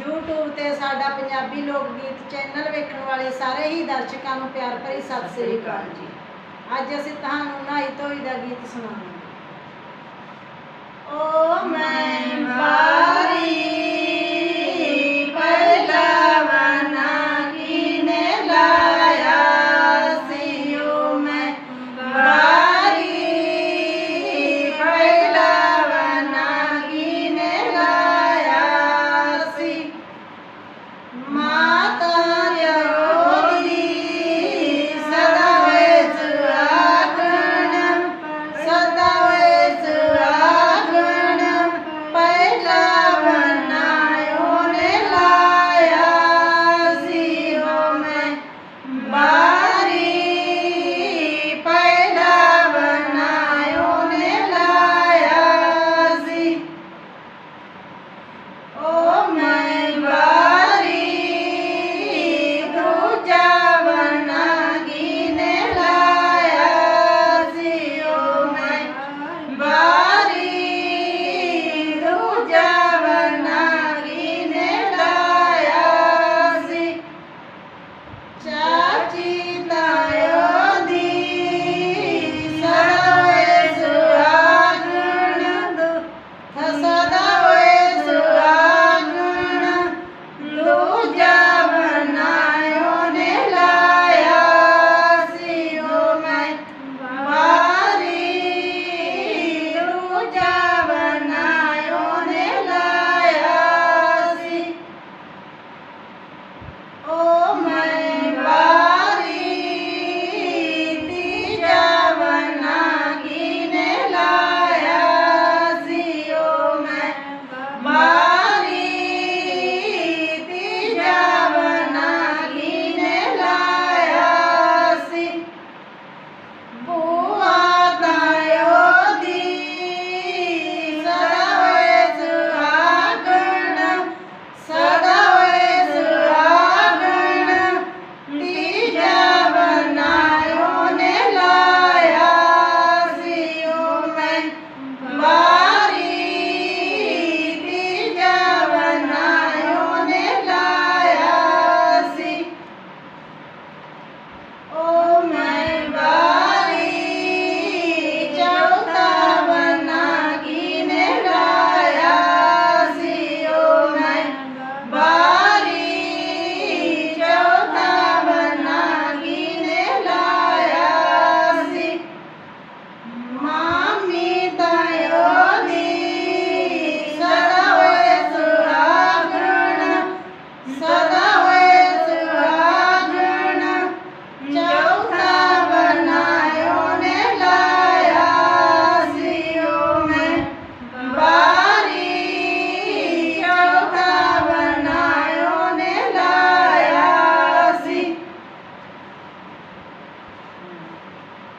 YouTube ਤੇ ਸਾਡਾ ਪੰਜਾਬੀ ਲੋਕ ਗੀਤ ਚੈਨਲ ਵੇਖਣ ਵਾਲੇ ਸਾਰੇ ਹੀ ਦਰਸ਼ਕਾਂ ਨੂੰ ਪਿਆਰ ਭਰੀ ਸਤਿ ਸ੍ਰੀ ਅਕਾਲ ਜੀ। ਅੱਜ ਅਸੀਂ ਤੁਹਾਨੂੰ ਨਾਈ ਧੋਈ ਦਾ ਗੀਤ ਸੁਣਾਵਾਂਗੇ।